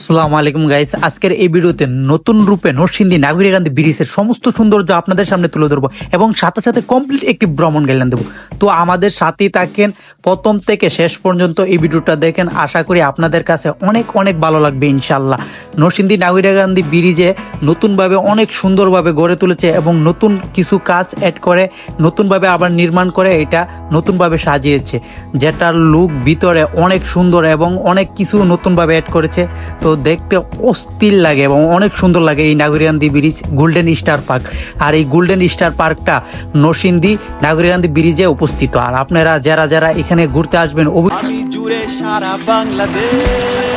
আসসালামু আলাইকুম গাইস আজকের এই ভিডিওতে নতুন রূপে নরসিংদী নাগরিকান্দি ব্রিজের সমস্ত সৌন্দর্য আপনাদের সামনে তুলে ধরবো এবং সাথে সাথে কমপ্লিট একটি ভ্রমণ গাইলান দেবো। তো আমাদের সাথেই থাকেন। প্রথম থেকে শেষ পর্যন্ত এই ভিডিওটা দেখেন। আশা করি আপনাদের কাছে অনেক অনেক ভালো লাগবে ইনশাল্লাহ নরসিংদী নাগরিকান্দি ব্রিজে নতুনভাবে অনেক সুন্দরভাবে গড়ে তুলেছে এবং নতুন কিছু কাজ অ্যাড করে, নতুনভাবে আবার নির্মাণ করে, এটা নতুনভাবে সাজিয়েছে। যেটার লুক ভিতরে অনেক সুন্দর এবং অনেক কিছু নতুনভাবে অ্যাড করেছে। তো দেখতে অস্থির লাগে এবং অনেক সুন্দর লাগে এই নাগরিয়ান্দি ব্রিজ গোল্ডেন স্টার পার্ক আর এই গোল্ডেন স্টার পার্কটা নরসিংদী নাগরিয়ান্দি ব্রিজে উপস্থিত। আর আপনারা যারা যারা এখানে ঘুরতে আসবেন, অবশ্যই জুড়ে সারা বাংলাদেশ।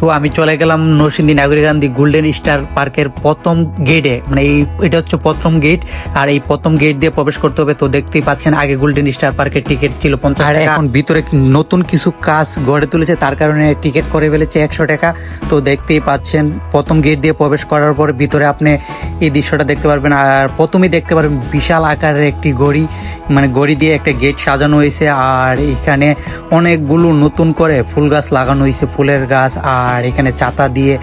তো আমি চলে গেলাম নরসিংদী নাগরিকান্দি গোল্ডেন স্টার পার্কের প্রথম গেটে মানে এই এটা হচ্ছে প্রথম গেট আর এই প্রথম গেট দিয়ে প্রবেশ করতে হবে তো দেখতেই পাচ্ছেন আগে গোল্ডেন স্টার পার্কের টিকিট ছিল পঞ্চাশ টাকা। এখন ভিতরে নতুন কিছু কাজ গড়ে তুলেছে তার কারণে টিকিট করে ফেলেছে একশো টাকা। তো দেখতেই পাচ্ছেন প্রথম গেট দিয়ে প্রবেশ করার পর ভিতরে আপনি এই দৃশ্যটা দেখতে পারবেন। আর প্রথমেই দেখতে পারবেন বিশাল আকারের একটি গড়ি মানে গড়ি দিয়ে একটা গেট সাজানো হয়েছে। আর এখানে অনেকগুলো নতুন করে ফুল গাছ লাগানো হয়েছে ফুলের গাছ আর এখানে ছাতা দিয়ে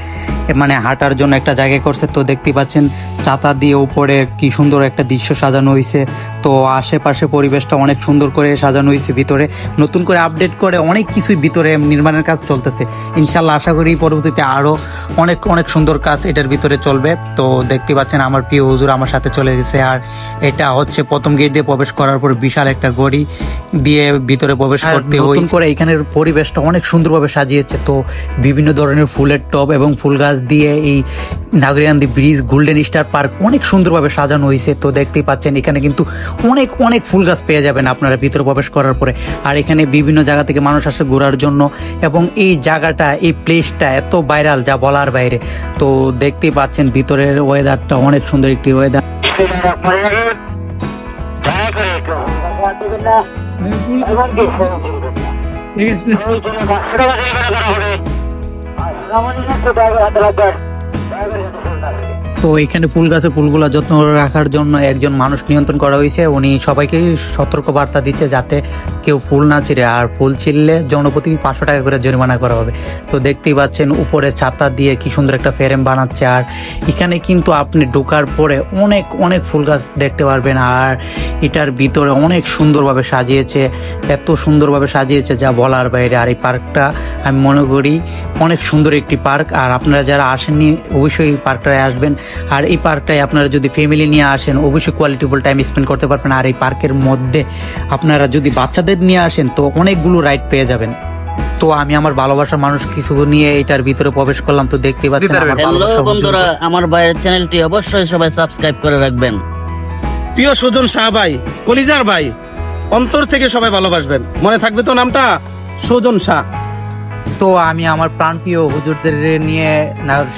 মানে হাঁটার জন্য একটা জায়গা করছে। তো দেখতে পাচ্ছেন ছাতা দিয়ে উপরে কি সুন্দর একটা দৃশ্য সাজানো হয়েছে তো আশেপাশে পরিবেশটা অনেক সুন্দর করে সাজানো হয়েছে ভিতরে। নতুন করে আপডেট করে অনেক কিছুই ভিতরে নির্মাণের কাজ চলতেছে। ইনশাল্লাহ আশা করি পরবর্তীতে আরও অনেক অনেক সুন্দর কাজ এটার ভিতরে চলবে। তো দেখতে পাচ্ছেন আমার প্রিয় হুজুর আমার সাথে চলে গেছে। আর এটা হচ্ছে প্রথম গেট দিয়ে প্রবেশ করার পর বিশাল একটা গড়ি দিয়ে ভিতরে প্রবেশ করতে নতুন করে এখানের পরিবেশটা অনেক সুন্দরভাবে সাজিয়েছে। তো বিভিন্ন ধরনের ফুলের টব এবং ফুল গাছ দিয়ে এই নাগরিকান্দি ব্রিজ গোল্ডেন স্টার পার্ক অনেক সুন্দরভাবে সাজানো হয়েছে। তো দেখতেই পাচ্ছেন, এখানে কিন্তু অনেক অনেক ফুল গাছ পেয়ে যাবেন আপনারা ভিতরে প্রবেশ করার পরে। আর এখানে বিভিন্ন জায়গা থেকে মানুষ আসে ঘোরার জন্য এবং এই জায়গাটা, এই প্লেসটা এত ভাইরাল যা বলার বাইরে। তো দেখতেই পাচ্ছেন, ভিতরের ওয়েদারটা অনেক সুন্দর একটি weather Kamunin yan sa bago at talaga. Bago তো এখানে ফুল গাছের ফুলগুলা যত্ন রাখার জন্য একজন মানুষ নিয়ন্ত্রণ করা হয়েছে। উনি সবাইকে সতর্ক বার্তা দিচ্ছে যাতে কেউ ফুল না ছিঁড়ে। আর ফুল ছিঁড়লে জনপ্রতি পাঁচশো টাকা করে জরিমানা করা হবে। তো দেখতেই পাচ্ছেন উপরে ছাতা দিয়ে কি সুন্দর একটা ফ্রেম বানাচ্ছে। আর এখানে কিন্তু আপনি ঢোকার পরে অনেক অনেক ফুল গাছ দেখতে পারবেন। আর এটার ভিতরে অনেক সুন্দরভাবে সাজিয়েছে, এত সুন্দরভাবে সাজিয়েছে যা বলার বাইরে। আর এই পার্কটা আমি মনে করি অনেক সুন্দর একটি পার্ক। আর আপনারা যারা আসেননি, অবশ্যই এই পার্কটায় আসবেন। আর এই পার্কটায় আপনারা যদি ফ্যামিলি নিয়ে আসেন অবশ্যই কোয়ালিটিফুল টাইম স্পেন্ড করতে পারবেন। আর এই পার্কের মধ্যে আপনারা যদি বাচ্চাদের নিয়ে আসেন তো অনেকগুলো রাইড পেয়ে যাবেন। তো আমি আমার ভালোবাসার মানুষ কিছু নিয়ে এটার ভিতরে প্রবেশ করলাম তো দেখতে পাচ্ছেন আমার হ্যালো বন্ধুরা। আমার ভাইয়ের চ্যানেলটি অবশ্যই সবাই সাবস্ক্রাইব করে রাখবেন। প্রিয় সুজন শাহ ভাই কলিজার ভাই অন্তর থেকে সবাই ভালোবাসবেন। মনে থাকবে তো নামটা? সুজন শাহ। তো আমি আমার প্রাণপ্রিয় হুজুরদের নিয়ে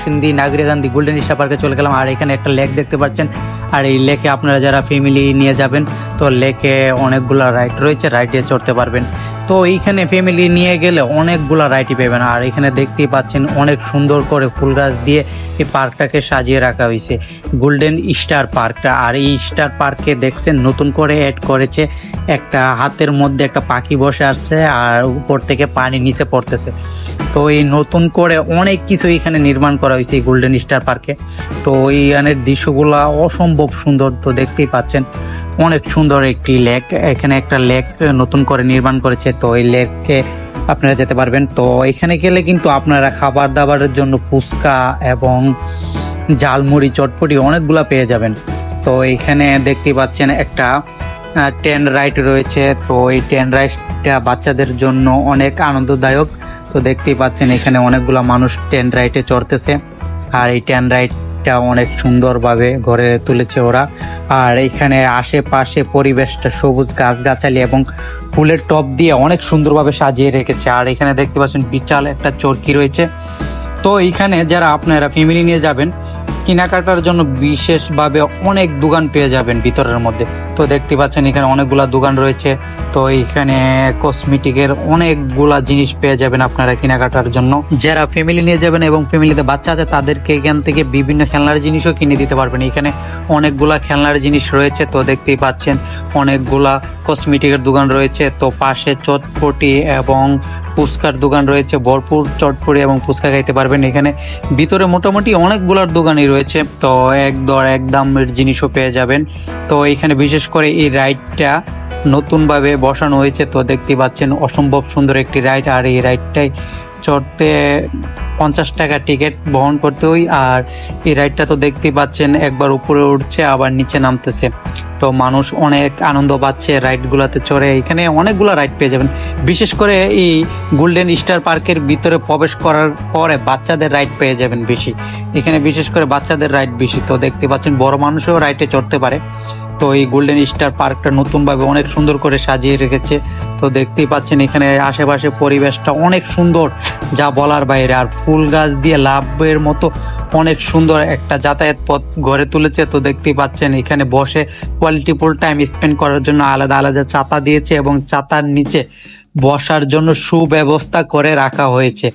সিন্ধি নাগরিকান্দি গোল্ডেন ইস্টা পার্কে চলে গেলাম। আর এখানে একটা লেক দেখতে পাচ্ছেন। আর এই লেকে আপনারা যারা ফ্যামিলি নিয়ে যাবেন, তো লেকে অনেকগুলো রাইড রয়েছে। রাইডে চড়তে পারবেন। তো এইখানে ফ্যামিলি নিয়ে গেলে অনেকগুলা রাইটি পাবেন। আর এখানে দেখতেই পাচ্ছেন অনেক সুন্দর করে ফুল গাছ দিয়ে এই পার্কটাকে সাজিয়ে রাখা হয়েছে। গোল্ডেন স্টার পার্কটা আর এই স্টার পার্কে দেখছেন, নতুন করে অ্যাড করেছে একটা হাতের মধ্যে একটা পাখি বসে আসছে আর উপর থেকে পানি নিচে পড়তেছে। তো এই নতুন করে অনেক কিছু এখানে নির্মাণ করা হয়েছে এই গোল্ডেন স্টার পার্কে তো এইখানের দৃশ্যগুলা অসম্ভব সুন্দর তো দেখতেই পাচ্ছেন। অনেক সুন্দর একটি লেক। এখানে একটা লেক নতুন করে নির্মাণ করেছে। তো এই লেককে আপনারা যেতে পারবেন। তো এখানে গেলে কিন্তু আপনারা খাবার দাবারের জন্য ফুচকা এবং ঝালমুড়ি, চটপটি অনেকগুলা পেয়ে যাবেন। তো এখানে দেখতে পাচ্ছেন একটা ট্রেন রাইড রয়েছে। তো এই ট্রেন রাইডটা বাচ্চাদের জন্য অনেক আনন্দদায়ক। তো দেখতেই পাচ্ছেন এখানে অনেকগুলা মানুষ ট্রেন রাইটে চড়তেছে। আর এই ট্রেন রাইডটা অনেক সুন্দরভাবে ঘরে তুলেছে ওরা। আর এখানে আশেপাশে পরিবেশটা সবুজ গাছগাছালি এবং ফুলের টপ দিয়ে অনেক সুন্দরভাবে সাজিয়ে রেখেছে। আর এখানে দেখতে পাচ্ছেন বিশাল একটা চরকি রয়েছে। তো এইখানে যারা আপনারা ফ্যামিলি নিয়ে যাবেন কেনাকাটার জন্য বিশেষভাবে অনেক দোকান পেয়ে যাবেন ভিতরের মধ্যে। তো দেখতে পাচ্ছেন এখানে অনেকগুলা দোকান রয়েছে। তো এখানে কসমেটিকের অনেকগুলা জিনিস পেয়ে যাবেন আপনারা কেনাকাটার জন্য। যারা ফ্যামিলি নিয়ে যাবেন এবং ফ্যামিলিতে বাচ্চা আছে, তাদেরকে এখান থেকে বিভিন্ন খেলনার জিনিসও কিনে দিতে পারবেন। এখানে অনেকগুলা খেলনার জিনিস রয়েছে, তো দেখতেই পাচ্ছেন অনেকগুলা কসমেটিকের দোকান রয়েছে। তো পাশে চটপটি এবং ফুচকার দোকান রয়েছে। ভরপুর চটপটি এবং ফুচকা খাইতে পারবেন এখানে। ভিতরে মোটামুটি অনেকগুলার দোকানই রয়েছে। তো এক দর এক দামের জিনিসও পেয়ে যাবেন। তো এখানে বিশেষ করে এই রাইডটা নতুনভাবে বসানো হয়েছে। তো দেখতে পাচ্ছেন, অসম্ভব সুন্দর একটি রাইড। আর এই রাইডটাই চড়তে পঞ্চাশ টাকা টিকিট বহন করতে হই আর এই রাইডটা তো দেখতে পাচ্ছেন, একবার উপরে উঠছে, আবার নিচে নামতেছে। তো মানুষ অনেক আনন্দ পাচ্ছে রাইডগুলোতে চড়ে। এখানে অনেকগুলো রাইড পেয়ে যাবেন। বিশেষ করে এই গোল্ডেন স্টার পার্কের ভিতরে প্রবেশ করার পরে বাচ্চাদের রাইড পেয়ে যাবেন বেশি। এখানে বিশেষ করে বাচ্চাদের রাইড বেশি। তো দেখতে পাচ্ছেন, বড় মানুষও রাইডে চড়তে পারে। তো এই গোল্ডেন স্টার পার্কটা নতুনভাবে অনেক সুন্দর করে সাজিয়ে রেখেছে। তো দেখতেই পাচ্ছেন এখানে আশেপাশে পরিবেশটা অনেক সুন্দর, যা বলার বাইরে। আর ফুল গাছ দিয়ে লাভের মতো অনেক সুন্দর একটা যাতায়াত পথ গড়ে তুলেছে। তো দেখতেই পাচ্ছেন এখানে বসে কোয়ালিটি ফুল টাইম স্পেন্ড করার জন্য আলাদা আলাদা চাতা দিয়েছে এবং চাতার নিচে বসার জন্য সুব্যবস্থা করে রাখা হয়েছে।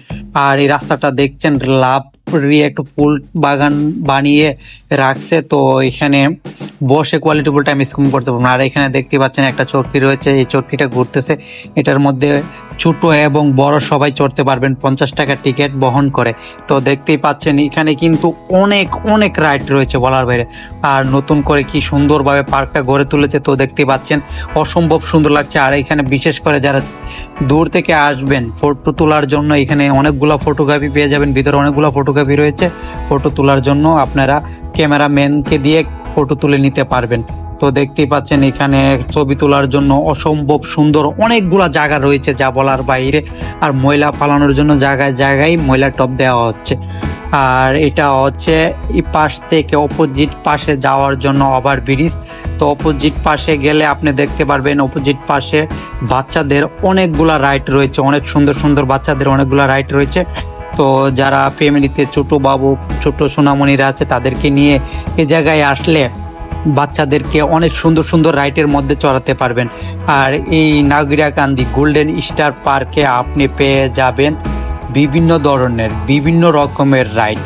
আর এই রাস্তাটা দেখছেন লাভ একটু ফুল বাগান বানিয়ে রাখছে। তো এখানে বসে কোয়ালিটি ফুল টাইম স্পেন্ড করতে পারবেন আর এখানে দেখতে পাচ্ছেন একটা চরকি রয়েছে, এই চরকিটা ঘুরতেছে। এটার মধ্যে ছোট এবং বড় সবাই চড়তে পারবেন, পঞ্চাশ টাকা টিকিট বহন করে। তো দেখতেই পাচ্ছেন, এখানে কিন্তু অনেক অনেক রাইড রয়েছে বলার বাইরে। আর নতুন করে কি সুন্দরভাবে পার্কটা গড়ে তুলেছে, তো দেখতেই পাচ্ছেন, অসম্ভব সুন্দর লাগছে। আর এখানে বিশেষ করে যারা দূর থেকে আসবেন ফটো তোলার জন্য এখানে অনেকগুলো ফটোগ্রাফি পেয়ে যাবেন। ভিতরে অনেকগুলো ফটোগ্রাফি রয়েছে ফটো তোলার জন্য আপনারা ক্যামেরাম্যানকে দিয়ে ফটো তুলে নিতে পারবেন। তো দেখতেই পাচ্ছেন এখানে ছবি তোলার জন্য অসম্ভব সুন্দর অনেকগুলা জায়গা রয়েছে যা বলার বাইরে। আর ময়লা ফালানোর জন্য জায়গায় জায়গায় ময়লা টপ দেওয়া হচ্ছে। আর এটা হচ্ছে এই পাশ থেকে অপোজিট পাশে যাওয়ার জন্য ওভার ব্রিজ তো অপোজিট পাশে গেলে আপনি দেখতে পারবেন অপোজিট পাশে বাচ্চাদের অনেকগুলা রাইড রয়েছে। অনেক সুন্দর সুন্দর বাচ্চাদের অনেকগুলা রাইড রয়েছে। তো যারা ফ্যামিলিতে ছোট বাবু, ছোট সোনামণিরা আছে, তাদেরকে নিয়ে এ জায়গায় আসলে বাচ্চাদেরকে অনেক সুন্দর সুন্দর রাইডের মধ্যে চড়াতে পারবেন। আর এই নাগরিয়া কান্দি গোল্ডেন স্টার পার্কে আপনি পেয়ে যাবেন বিভিন্ন ধরনের, বিভিন্ন রকমের রাইড,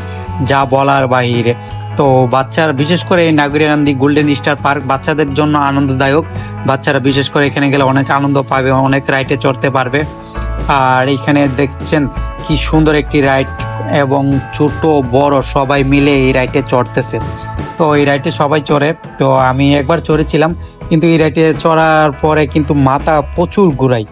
যা বলার বাইরে তো বাচ্চারা, বিশেষ করে এই নাগরিয়া গান্ধী গোল্ডেন স্টার পার্ক বাচ্চাদের জন্য আনন্দদায়ক। বাচ্চারা বিশেষ করে এখানে গেলে অনেক আনন্দ পাবে, অনেক রাইডে চড়তে পারবে। আর এখানে দেখছেন কি সুন্দর একটি রাইড এবং ছোট বড় সবাই মিলে এই রাইটে চড়তেছে। তো এই রাইটে সবাই চড়ে। তো আমি একবার চড়েছিলাম, কিন্তু এই রাইটে চড়ার পরে কিন্তু মাথা প্রচুর ঘুরাই